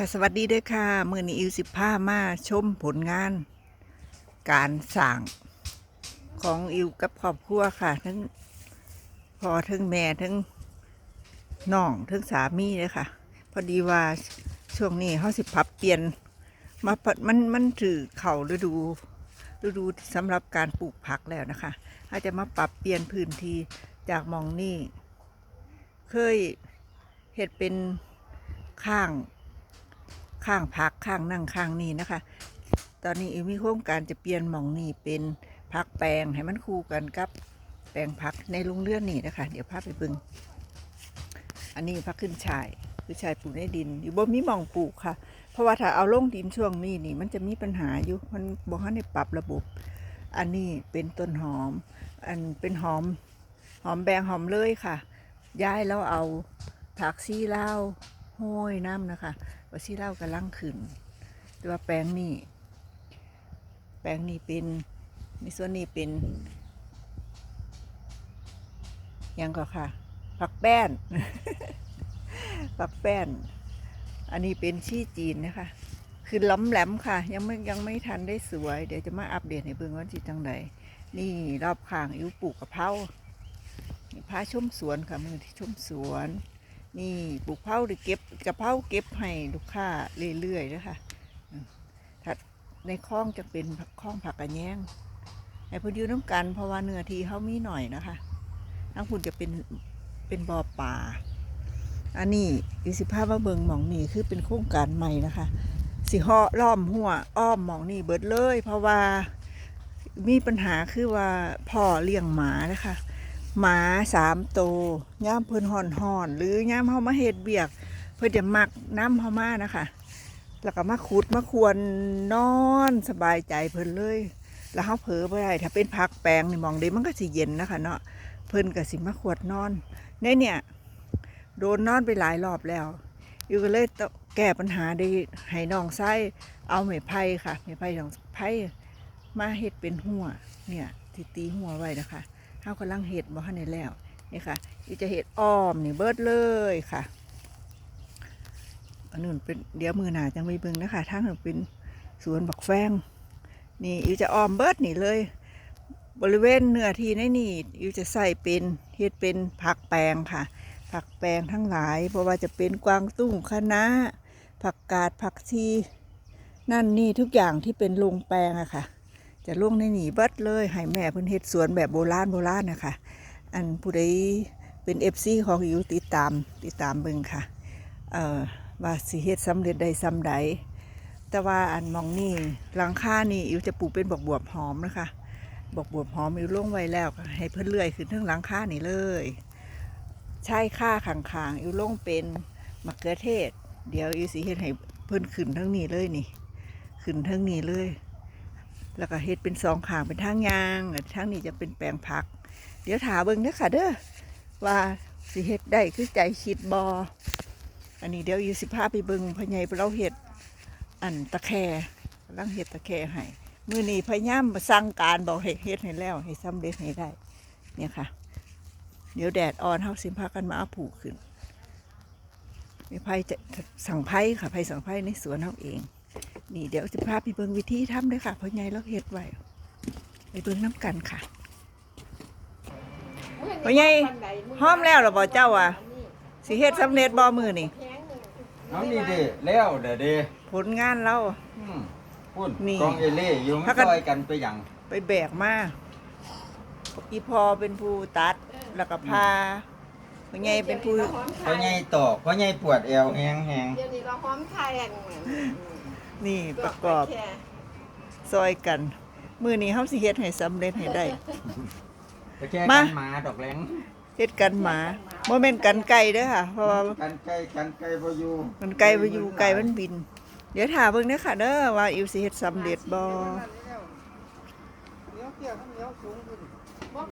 ค่ะสวัสดีด้วยค่ะมือนี้อิวสิบห้ามาชมผลงาน การสั่งของอิวกับครอบครัวค่ะ ทั้งพ่อทั้งแม่ทั้งน้องทั้งสามีเลยค่ะ พอดีว่าช่วงนี้เขาสิพับเปลี่ยน มาปะมันมันถือเข่าฤดูฤดูสำหรับการปลูกผักแล้วนะคะอาจจะมาปรับเปลี่ยนพื้นที่จากมองนี่เคยเห็ดเป็นข้าง ข้างพักข้างนั่งข้างนี่นะคะ ตอนนี้อิมีโครงการจะเปลี่ยนหม่องนี่เป็นพักแปลงให้มันคู่กันกับแปลงพักในลุงเลื่อนนี่นะคะ เดี๋ยวพาไปบึง อันนี้พักขึ้นชายคือชายปลูกในดิน อยู่บ่มีหมองปลูกค่ะ เพราะว่าถ้าเอาลงดินช่วงนี้นี่ มันจะมีปัญหาอยู่มันบอกให้ได้ปรับระบบ อันนี้เป็นต้นหอม อันเป็นหอมหอมแบงหอมเลยค่ะย้ายแล้วเอาผักซี่เล่าห้อยน้ำนะคะ ว่าซีเล่ากำลังขึ้น แต่ว่าแปลงนี่แปลงนี่เป็นในส่วนนี้เป็นยังก็ค่ะ ผักแป้น ผักแป้น อันนี้เป็นชี้จีนนะคะ คือล้ำแหลมค่ะ ยังไม่ยังไม่ทันได้สวย เดี๋ยวจะมาอัปเดตให้เบิ่งว่าสิจังใดนี่รอบข้างอิวปลูกกะเพรานี่พาชมสวนค่ะมือที่ชมสวน นี่ปลูกเผาหรือเก็บกระเพราเก็บให้ลูกค้าเรื่อยๆนะคะถ้าในคลองจะเป็นคลองผักกระแยงไอ้พอดีน้ำกันเพราะว่าเนื้อที่เขามีหน่อยนะคะทั้งคุณจะเป็นเป็นบ่อป่า อันนี้อีสิภาพว่าเบิงหมองนี่คือเป็นโครงการใหม่นะคะ สิหาะล้อมหัวอ้อมหมองนี่เบิดเลย เพราะว่ามีปัญหาคือว่าพ่อเลี้ยงหมานะคะ หมาสามตัวย่ามเพิ่นห่อนห่อน หรือย่ามเฮามาเฮ็ดเบียก เพิ่นจะหมักน้ำเฮามานะคะ แล้วก็มาขุดมาควรนอนสบายใจเพิ่นเลย แล้วเฮาเผลอบ่ได้ถ้าเป็นพักแปลงนี่มองด้มันก็สิเย็นนะคะเนาะเพิ่นก็สิมาขวดนอนในเนี่ยโดนนอนไปหลายรอบแล้วอยู่ก็เลยแก้ปัญหาได้ให้น้องไส้เอาไม้ไผ่ค่ะไม้ไผ่ของไผ่มาเฮ็ดเป็นหัวเนี่ยที่ตีหัวไว้นะคะ เฮากำลังเฮ็ดบ่ทันได้แล้วนี่ค่ะอยู่จะเฮ็ดอ้อมนี่เบิดเลยค่ะอันนู้นเป็นเดี๋ยวมือหนาจังไปเบิ่งนะคะทางนั้นเป็นสวนบักแฟงนี่อิวจะอ้อมเบิดนี่เลย บริเวณเนื้อที่ในนี่อิวจะใส่เป็นเฮ็ดเป็นผักแปลงค่ะ ผักแปลงทั้งหลายเพราะว่าจะเป็นกวางตุ้งคะน้าผักกาดผักชีนั่นนี่ทุกอย่างที่เป็นลงแปลงอะค่ะ จะลงในหนีเบิดเลยให้แม่เพิ่นเฮ็ดสวนแบบโบราณโบราณนะคะอันผู้ใดเป็นเอฟซีของอิวติดตามติดตามเบิ่งค่ะเอ่อว่าสิเฮ็ดสำเร็จได้ซ้ำใดแต่ว่าอันมองนี่หลังคานี่อิวจะปลูกเป็นบวบบวบหอมนะคะบวบบวบหอมอิวลงไว้แล้ว ให้เพิ่นเลื่อยขึ้นทั้งหลังคานี่เลยใช่ค่าขางๆอิวลงเป็นมะเขือเทศ เดี๋ยวอิวสิเฮ็ดให้เพิ่นขึ้นทั้งนี้เลยนี่ ขึ้นทั้งนี้เลย แล้วก็เฮ็ดเป็นสองขางเป็นทางยางทางนี้จะเป็นแปลงผัก เดี๋ยวถาเบิ่งเด้อค่ะเด้อว่าสิเฮ็ดได้คือใจคิดบออันนี้เดี๋ยวอยู่สิพาไปเบิ่งพะไยเราเห็ดอันตะแคกำลังเห็ดตะแคให้มือนี้พยายามมาสั่งการบอกให้เฮ็ดให้แล้วให้สำเร็จให้ได้ เนี่ยค่ะ เดี๋ยวแดดอ่อนเฮาสิพากันมาเอาผูกขึ้นมีไผ่จะสั่งไผ่ค่ะไผ่สั่งไผ่ในสวนเฮาเอง นี่เดี๋ยวสิพาไปเบิ่งวิธีทำเลยค่ะพะไยเราเฮ็ดไว้ไปเบิ่งน้ำกันค่ะพ่อใหญ่หอมแล้วเหรอบ่เจ้าอะสิเฮ็ดสำเร็จบ่มือนี่เอานี่เด้แล้วเด้อเด้ผลงานเราอืมพุ่นนี่กองเอเล่อยู่พัมากกันซอยกันไปหยังไปแบกมาอีพอเป็นผู้ตัดแล้วก็พาพ่อใหญ่เป็นผู้เพราะไงตอกเพราะไงปวดเอวแฮงแฮงเดี๋ยวนี้เราพร้อมไทยอะ นี่ประกอบซอยกัน มือนี้เฮาสิเฮ็ดให้สำเร็จให้ได้ ไปแค่มา กันหมาดอกแรงเฮ็ดกันหมาบ่แม่นกันไก่เด้อค่ะ เพราะว่ากันไกลกันไกลบ่อยู่มันไก่บ่อยู่ไก่มันบิน เดี๋ยวถามเบิ่งเด้อค่ะเด้อว่าอิวสิเฮ็ดสำเร็จบ่เลี้ยวเกี่ยวเลี้ยวสูงขึ้น